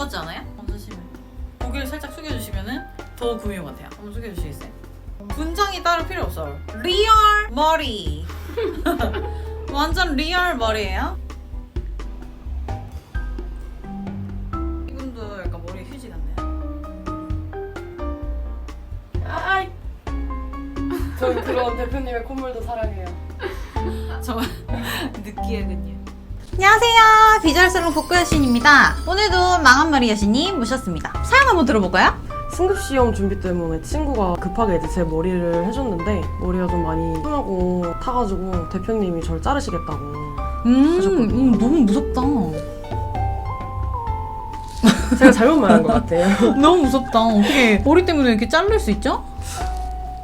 같지 않아요? 검사시면 고개를 살짝 숙여주시면은 더 구미호 같아요. 한번 숙여주시겠어요? 분장이 따로 필요 없어요. 리얼 머리. 완전 리얼 머리예요. 이분도 약간 머리 휴지 같네요. 아이. 저 그런 대표님의 콧물도 사랑해요. 정말 느끼하군요. 안녕하세요. 비주얼 살롱 복구 여신입니다. 오늘도 망한 머리 여신님 모셨습니다. 사연 한번 들어볼까요? 승급 시험 준비 때문에 친구가 급하게 이제 제 머리를 해줬는데 머리가 좀 많이 상하고 타가지고 대표님이 저를 자르시겠다고. 음, 하셨거든요. 음, 너무 무섭다. 제가 잘못 말한 것 같아요. 너무 무섭다. 어떻게 머리 때문에 이렇게 자를 수 있죠?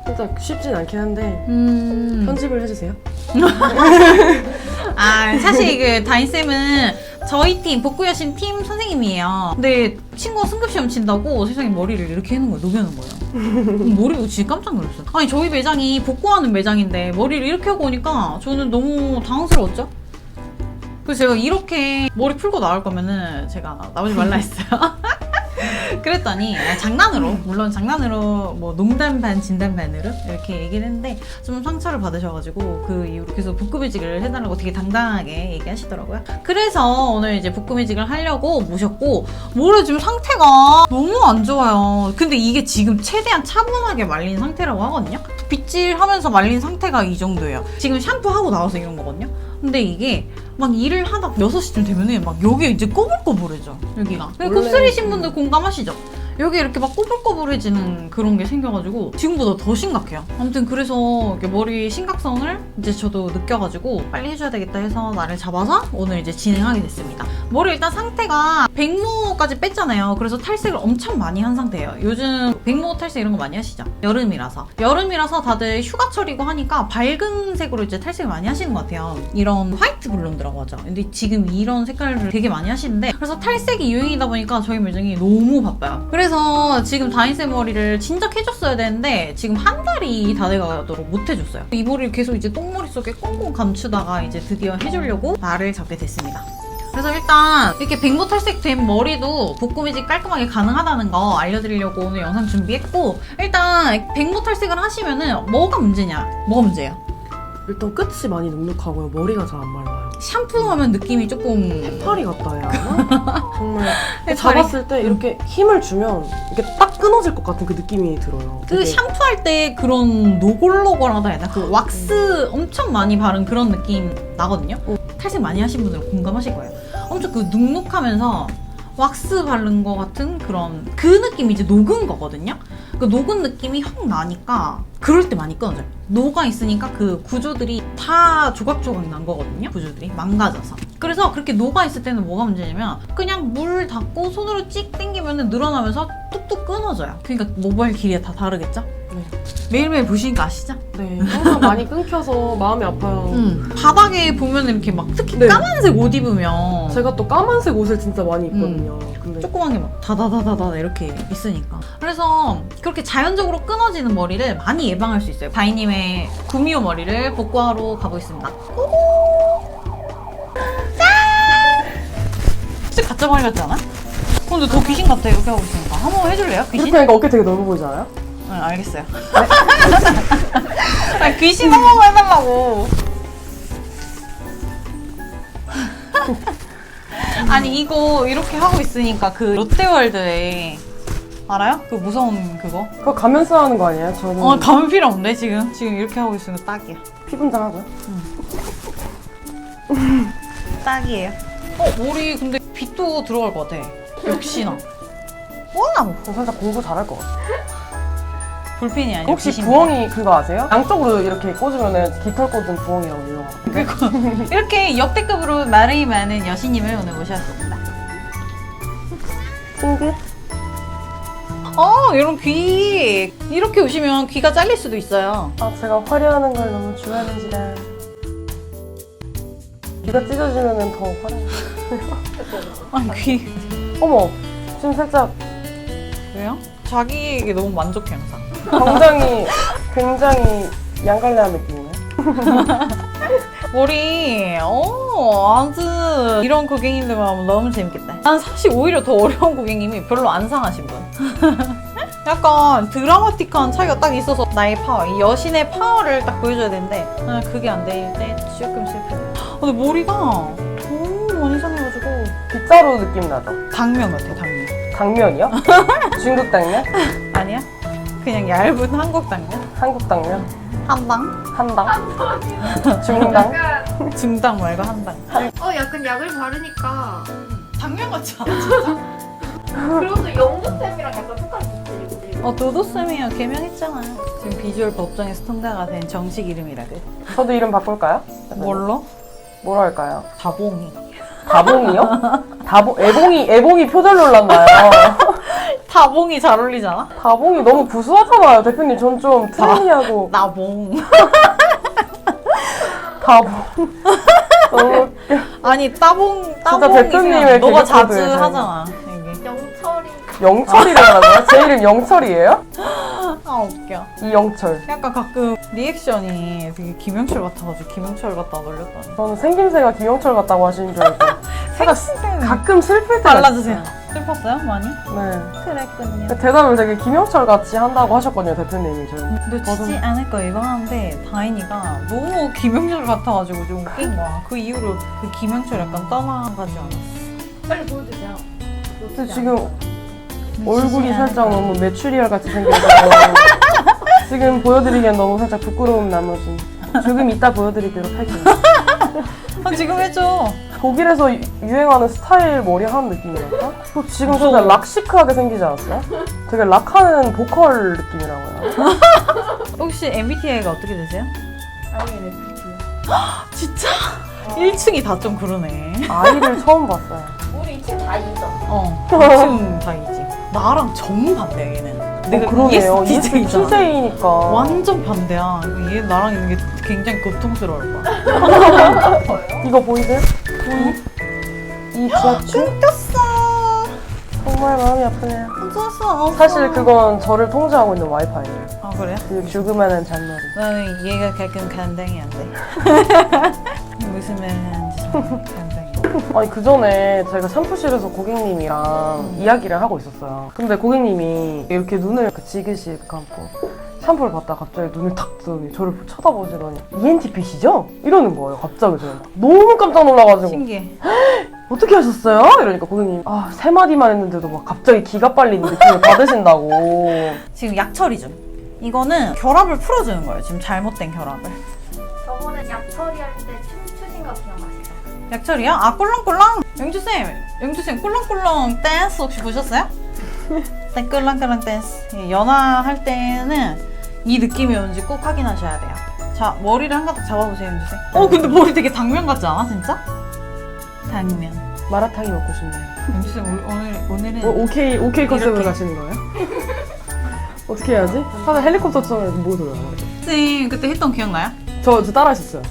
진짜 쉽진 않긴 한데 음. 편집을 해주세요. 아, 사실 그 다인쌤은 저희 팀, 복구여신 팀 선생님이에요. 근데 친구가 승급시험 친다고 세상에 머리를 이렇게 해놓은 거예요. 녹여놓은 거예요. 머리가 진짜 깜짝 놀랐어요. 아니, 저희 매장이 복구하는 매장인데 머리를 이렇게 하고 오니까 저는 너무 당황스러웠죠? 그래서 제가 이렇게 머리 풀고 나올 거면은 제가 나오지 말라 했어요. 그랬더니 아, 장난으로 물론 장난으로 뭐 농담 반 진담 반으로 이렇게 얘기를 했는데 좀 상처를 받으셔가지고 그 이후로 계속 볶음이직을 해달라고 되게 당당하게 얘기하시더라고요. 그래서 오늘 이제 볶음이직을 하려고 모셨고 뭐래 지금 상태가 너무 안 좋아요. 근데 이게 지금 최대한 차분하게 말린 상태라고 하거든요. 빗질하면서 말린 상태가 이 정도예요. 지금 샴푸하고 나와서 이런 거거든요. 근데 이게 막 일을 하다 6시쯤 되면은 막 여기 이제 꼬불꼬불해져 여기가 원래 곱슬이신 분들 공감하시죠? 여기 이렇게 막 꼬불꼬불해지는 그런 게 생겨가지고 지금보다 더 심각해요. 아무튼 그래서 이렇게 머리 심각성을 이제 저도 느껴가지고 빨리 해줘야 되겠다 해서 날을 잡아서 오늘 이제 진행하게 됐습니다. 머리 일단 상태가 백모까지 뺐잖아요. 그래서 탈색을 엄청 많이 한 상태예요. 요즘 백모 탈색 이런 거 많이 하시죠? 여름이라서. 여름이라서 다들 휴가철이고 하니까 밝은 색으로 이제 탈색을 많이 하시는 것 같아요. 이런 화이트 블론드라고 하죠. 근데 지금 이런 색깔을 되게 많이 하시는데 그래서 탈색이 유행이다 보니까 저희 매장이 너무 바빠요. 그래서 지금 다인쌤 머리를 진작 해줬어야 되는데 지금 한 달이 다 돼가도록 못 해줬어요. 이 머리를 계속 이제 똥머리 속에 꽁꽁 감추다가 이제 드디어 해주려고 날을 잡게 됐습니다. 그래서 일단 이렇게 백모 탈색 된 머리도 볶음이직 깔끔하게 가능하다는 거 알려드리려고 오늘 영상 준비했고 일단 백모 탈색을 하시면은 뭐가 문제냐? 뭐가 문제예요? 일단 끝이 많이 눅눅하고요. 머리가 잘 안 말라요. 샴푸하면 느낌이 조금 해파리 같다 해야 하나? 정말 해파리? 잡았을 때 이렇게 힘을 주면 이게 딱 끊어질 것 같은 그 느낌이 들어요. 그 되게 샴푸할 때 그런 노골노골하다 해야 되나? 그 왁스 엄청 많이 바른 그런 느낌 나거든요? 어. 탈색 많이 하신 분들은 공감하실 거예요. 엄청 그 눅눅하면서 왁스 바른 것 같은 그런 그 느낌이 이제 녹은 거거든요? 그 녹은 느낌이 확 나니까 그럴 때 많이 끊어져요. 녹아 있으니까 그 구조들이 다 조각조각 난 거거든요. 구조들이 망가져서. 그래서 그렇게 녹아 있을 때는 뭐가 문제냐면 그냥 물 닿고 손으로 찍 당기면 늘어나면서 뚝뚝 끊어져요. 그러니까 모발 길이가 다 다르겠죠? 네. 매일매일 보시니까 아시죠? 네, 항상 많이 끊겨서 마음이 아파요. 음. 바닥에 보면 이렇게 막 특히 네. 까만색 옷 입으면 제가 또 까만색 옷을 진짜 많이 입거든요. 음. 근데 조그만 게 막 다다다다다 이렇게 있으니까 그래서 그렇게 자연적으로 끊어지는 머리를 많이 예방할 수 있어요 다이님의 구미호 머리를 복구하러 가보겠습니다 짠! 진짜 가짜 머리 같지 않아? 근데 더 귀신 같아 이렇게 하고 있으니까 한번 해줄래요 귀신? 이렇게 하니까 어깨 되게 넓어 보이지 않아요? 응 알겠어요 아, 귀신 한 번만 해달라고 아니 이거 이렇게 하고 있으니까 그 롯데월드에 알아요? 그 무서운 그거? 그거 가면서 하는 거 아니에요? 저는 어 가면 필요 없네 지금 지금 이렇게 하고 있으면 딱이야 피분장 하고요. 딱이에요 어 머리 근데 빗도 들어갈 것 같아 역시나 와우 저 살짝 공부 잘할 것 같아요. 볼펜이 아니라 혹시 빗입니다. 부엉이 그거 아세요? 양쪽으로 이렇게 꽂으면은 깃털 꽂은 부엉이라고 유명하거든요. 이렇게 역대급으로 말이 많은 여신님을 오늘 모셨습니다 찡긋. 어 이런 귀 이렇게 오시면 귀가 잘릴 수도 있어요 아 제가 화려하는 걸 너무 좋아하는지라. 귀가 찢어지면은 더 화려해. 아니 귀 어머, 지금 살짝 왜요? 자기에게 너무 만족해 항상 굉장히 굉장히 양갈래한 느낌이네. 머리 어 아주 이런 고객님들 만나면 너무 재밌겠다. 난 사실 오히려 더 어려운 고객님이 별로 안 상하신 분. 약간 드라마틱한 차이가 딱 있어서 나의 파워, 이 여신의 파워를 딱 보여줘야 되는데 아, 그게 안될때 조금 실패돼요. 아, 근데 머리가 너무 많이 상해가지고 빗자루 느낌 나죠? 당면 같아 당면. 당면이요? 중국 당면? 아니야? 그냥 얇은 한국 당면? 한국 당면? 한당? 한당? 중당? 중당 말고 한당. 어 약간 약을 바르니까 당면 같지 않아? 그리고 영주쌤이랑 약간 비슷해. 어 도도쌤이요 개명했잖아. 지금 비주얼 법정에서 통과가 된 정식 이름이라고. 저도 이름 바꿀까요? 뭘로? 뭐로 할까요? 다봉이. 다봉이요? 다봉, 애봉이, 애봉이 표절 놀랐나요? 다봉이 잘 어울리잖아? 다봉이 너무 구수하잖아요, 대표님. 전 좀 트렌디하고. 나봉. 다봉. 너무 아니 따봉 따봉이 대표님의. 너가 개그 자주 코드. 하잖아. 이게. 영철이 영철이라고요? 제 이름 영철이에요? 아 웃겨. 이영철. 약간 가끔 리액션이 되게 김영철 같아가지고 김영철 같다 놀렸다니. 저는 생김새가 김영철 같다고 하시는 줄 알고. 생각은 가끔 슬플 때가 달라주세요. 슬펐어요 많이? 네. 그랬군요. 대답을 되게 김영철 같이 한다고 하셨거든요, 대표님이. 저 놓치지 저도- 않을 거 이거 하는데 다인이가 너무 김영철 같아가지고 좀 웃긴 거야. 그 이후로 그 김영철 약간 떠나가지 않았어. 빨리 보여주세요. 근데 지금 얼굴이 살짝. 너무 메추리알 같이 생겨서 지금 보여드리기엔 너무 살짝 부끄러운 나머지 조금 이따 보여드리도록 할게요. 아, 지금 해줘. 독일에서 유- 유행하는 스타일 머리 하는 느낌이랄까? 또 지금. 살짝 락시크하게 생기지 않았어요? 되게 락하는 보컬 느낌이라고요. 혹시 MBTI가 어떻게 되세요? INFP. 진짜? 1층이 다 좀 그러네. 아이를 처음 봤어요. 우리 2층 다 이죠. 어, 2층 다이지. 나랑 정반대야, 얘는. 내가 어, 그러네요. ESTJ잖아. ESTJ니까. 완전 반대야. 얘 나랑 있는 게 굉장히 고통스러울 거야. 이거 보이세요? 이 지하철? 끊겼어. 정말 마음이 아프네요. 어쩌어 사실 그건 저를 통제하고 있는 와이파이예요. 아 그래 요? 그 죽으면은 잔머리. 나는 얘가 가끔 감당이 안 돼. 무슨 말 하는지 정말 감당이 안 돼. 아니 그 전에 제가 샴푸실에서 고객님이랑 이야기를 하고 있었어요. 근데 고객님이 이렇게 눈을 이렇게 지그시 감고 샴푸를 받다 갑자기 눈을 탁 뜨더니 저를 쳐다보시더니 ENTP시죠? 이러는 거예요. 갑자기 저한테. 너무 깜짝 놀라가지고 신기해. 어떻게 하셨어요? 이러니까 고객님 아 세 마디만 했는데도 막 갑자기 기가 빨린 느낌을 받으신다고. 지금 약철이 죠. 이거는 결합을 풀어주는 거예요. 지금 잘못된 결합을. 저번에 약 처리할 때 춤추신 거 기억나시죠? 약철이요? 아 꿀렁꿀렁. 영주쌤, 영주쌤 꿀렁꿀렁 댄스 혹시 보셨어요? 네, 꿀렁꿀렁 댄스. 예, 연화할 때는 이 느낌이 오는지 꼭 확인하셔야 돼요. 자 머리를 한 가닥 잡아보세요, 영주쌤. 어 근데 머리 되게 당면 같지 않아, 진짜? 당면. 마라탕이 먹고 싶네요. 영주쌤 오늘 오늘 오늘은 어, 오케이 오케이 컨셉으로. 가시는 거예요? 어떻게 해야지? 하나 헬리콥터처럼 뭐 돌아요? 쌤 그때 했던 기억나요? 저, 저 따라 하셨어요.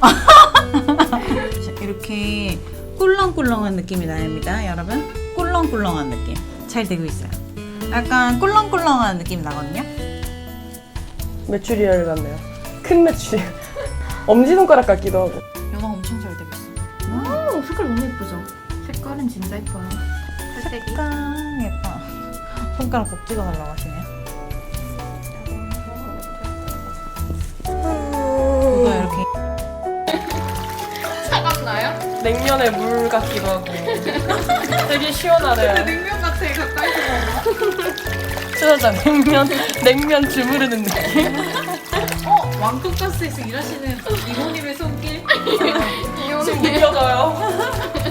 이렇게 꿀렁꿀렁한 느낌이 나옵니다, 여러분. 꿀렁꿀렁한 느낌. 잘 되고 있어요. 약간 꿀렁꿀렁한 느낌이 나거든요. 메추리알 같네요. 큰 메추리알. 엄지손가락 같기도 하고. 연화 엄청 잘 되고 있어. 오 색깔 너무 예쁘죠? 색깔은 진짜 예뻐요. 약간 예뻐. 손가락 꼭 찍어 달라고 하시네요. 냉면에 물 같기도 하고. 되게 시원하네요. 냉면 같아 가까이서 진짜 냉면, 냉면 주무르는 느낌. 어 왕돈가스에서 일하시는 이모님의 손길. 지금 느껴져요.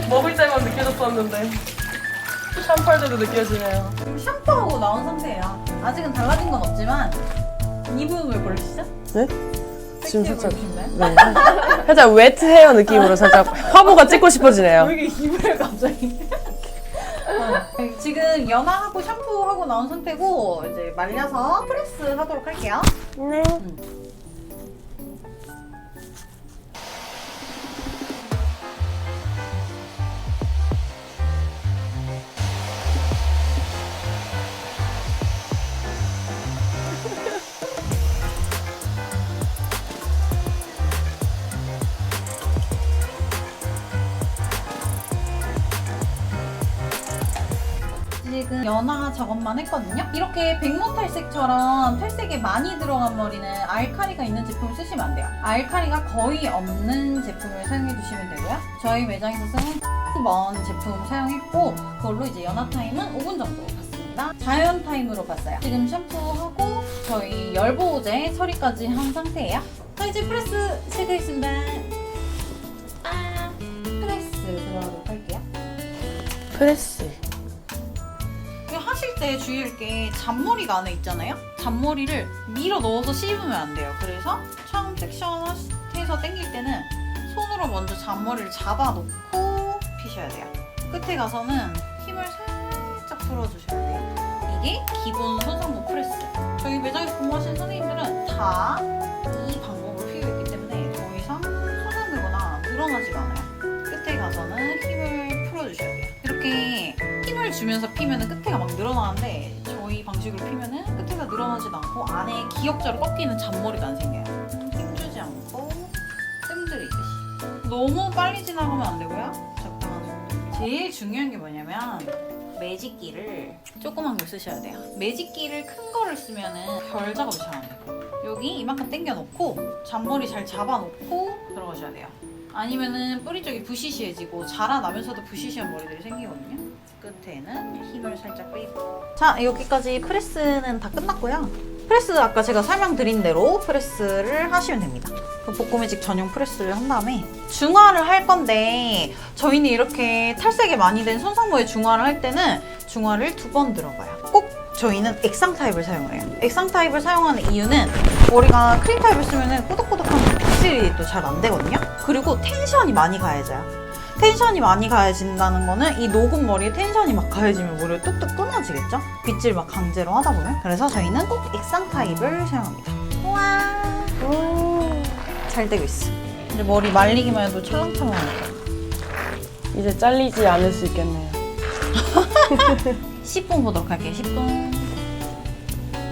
먹을 때만 느껴졌었는데. 샴푸할 때도 느껴지네요. 지금 샴푸하고 나온 상태예요. 아직은 달라진 건 없지만 이분 왜 버리시죠? 네? 지금 살짝-? 네. 살짝 웨트 헤어 느낌으로 살짝 화보가 찍고 싶어지네요. 왜 이렇게 입을 갑자기? 어, 지금 연화하고 샴푸하고 나온 상태고 이제 말려서 프레스 하도록 할게요. 네. 아 작업만 했거든요. 이렇게 백모 탈색처럼 탈색이 많이 들어간 머리는 알카리가 있는 제품을 쓰시면 안 돼요. 알카리가 거의 없는 제품을 사용해 주시면 되고요. 저희 매장에서 쓰는 먼 제품 사용했고 그걸로 이제 연화 타임은 5분 정도 봤습니다. 자연 타임으로 봤어요. 지금 샴푸하고 저희 열보호제 처리까지 한 상태예요. 자 이제 프레스 시작하겠습니다. 아, 프레스 들어가도록 할게요. 프레스. 하실 때 주의할 게 잔머리가 안에 있잖아요? 잔머리를 밀어 넣어서 씹으면 안 돼요. 그래서 처음 섹션 해서 당길 때는 손으로 먼저 잔머리를 잡아놓고 피셔야 돼요. 끝에 가서는 힘을 살짝 풀어주셔야 돼요. 이게 기본 손상모 프레스. 저희 매장에서 근무하시는 선생님들은 다 이 방법을 피우고 있기 때문에 더 이상 손상되거나 늘어나지가 않아요. 끝에 가서는 힘을 풀어주셔야 돼요. 이렇게 힘을 주면서 피면은 끝에가 막 늘어나는데 저희 방식으로 피면은 끝에가 늘어나지도 않고 안에 기역자로 꺾이는 잔머리도 안 생겨요. 힘주지 않고 뜸들이듯이. 너무 빨리 지나가면 안 되고요. 적당한 속도. 제일 중요한 게 뭐냐면 매직기를 조그만 걸 쓰셔야 돼요. 매직기를 큰 거를 쓰면은 별 작업이 잘 안 돼요. 여기 이만큼 당겨놓고 잔머리 잘 잡아놓고 들어가셔야 돼요. 아니면은 뿌리 쪽이 부시시해지고 자라나면서도 부시시한 머리들이 생기거든요. 끝에는 힘을 살짝 빼고. 자, 여기까지 프레스는 다 끝났고요. 프레스 아까 제가 설명드린 대로 프레스를 하시면 됩니다. 그 복고매직 전용 프레스를 한 다음에 중화를 할 건데 저희는 이렇게 탈색이 많이 된 손상모에 중화를 할 때는 중화를 두 번 들어가요. 꼭 저희는 액상 타입을 사용을 해요. 액상 타입을 사용하는 이유는 머리가 크림 타입을 쓰면 꾸덕꾸덕 한 빗질이 또 잘 안 되거든요. 그리고 텐션이 많이 가해져요. 텐션이 많이 가해진다는 거는 이 녹은 머리에 텐션이 막 가해지면 머리가 뚝뚝 끊어지겠죠? 빗질 막 강제로 하다 보면. 그래서 저희는 꼭 액상 타입을 사용합니다. 우와, 음, 잘 되고 있어. 이제 머리 말리기만 해도 찰랑찰랑하니까. 이제 잘리지 않을 수 있겠네요. 10분 보도록 할게요. 10분.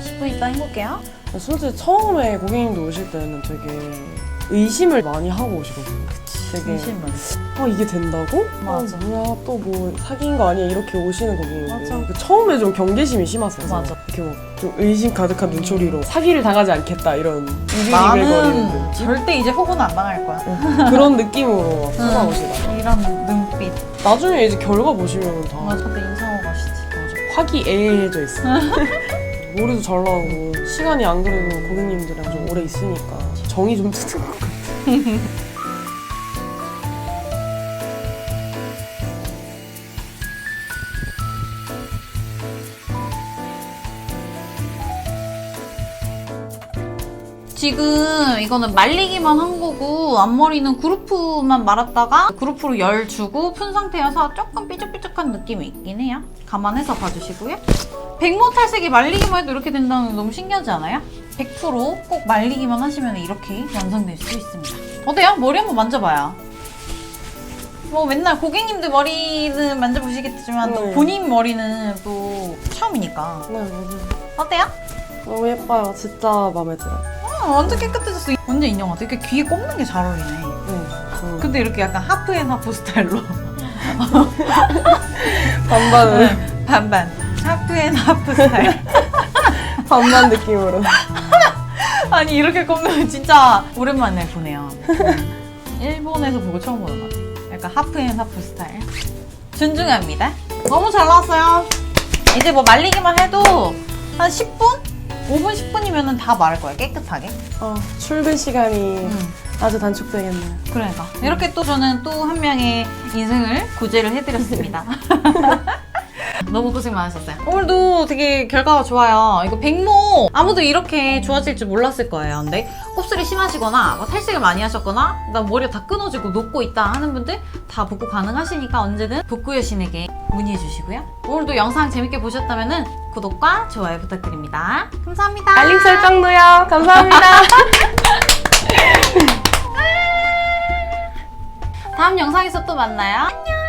10분 있다 해볼게요. 솔직히 처음에 고객님도 오실 때는 되게 의심을 많이 하고 오시거든요. 되게 의심을. 아 이게 된다고? 맞아. 아, 뭐야 또 뭐 사귄 거 아니야 이렇게 오시는 고객님들. 맞아. 그 처음에 좀 경계심이 심하세요. 맞아. 이렇게 막 좀 의심 가득한 눈초리로 사기를 당하지 않겠다 이런 이글이글 나는 거리는 절대 이제 호구는 안 당할 거야. 그런 느낌으로 막 찾아오시다. 이런 눈빛. 나중에 이제 결과 보시면 다 아, 저도 인사하고 가시지. 화기애애해져 있어. 머리도 잘 나오고 시간이 안 그래도 고객님들이랑 좀 오래 있으니까 정이 좀 드는 것 같아. 지금 이거는 말리기만 한 거고 앞머리는 그루프만 말았다가 그루프로 열 주고 푼 상태여서 조금 삐죽삐죽한 느낌이 있긴 해요. 감안해서 봐주시고요. 백모 탈색이 말리기만 해도 이렇게 된다는 게 너무 신기하지 않아요? 100%꼭 말리기만 하시면 이렇게 완성될 수 있습니다. 어때요? 머리 한번 만져봐요. 뭐 맨날 고객님들 머리는 만져보시겠지만 또 네. 본인 머리는 또 처음이니까 네, 맞아요. 어때요? 너무 예뻐요. 진짜 마음에 들어요. 어, 완전 깨끗해졌어. 완전 인형 같아. 이렇게 귀에 꼽는 게 잘 어울리네. 네. 저 근데 이렇게 약간 하프 앤 하프 스타일로 반반을 반반. 하프 앤 하프 스타일. 반반 느낌으로. 아니 이렇게 꼽는 거 진짜 오랜만에 보네요. 음. 일본에서 보고 처음 보는 것 같아요. 약간 하프 앤 하프 스타일. 존중합니다. 너무 잘 나왔어요. 이제 뭐 말리기만 해도 한 10분? 5분, 10분이면 다 마를 거예요. 깨끗하게. 아, 출근 시간이 음. 아주 단축되겠네요. 그러니까 이렇게 또 저는 또 한 명의 인생을 구제를 해드렸습니다. 너무 고생 많으셨어요. 오늘도 되게 결과가 좋아요. 이거 백모 아무도 이렇게 좋아질 줄 몰랐을 거예요. 근데 곱슬이 심하시거나 뭐 탈색을 많이 하셨거나 나 머리가 다 끊어지고 녹고 있다 하는 분들 다 복구 가능하시니까 언제든 복구 여신에게 문의해 주시고요. 오늘도 영상 재밌게 보셨다면 구독과 좋아요 부탁드립니다. 감사합니다. 알림 설정도요. 감사합니다. 다음 영상에서 또 만나요. 안녕.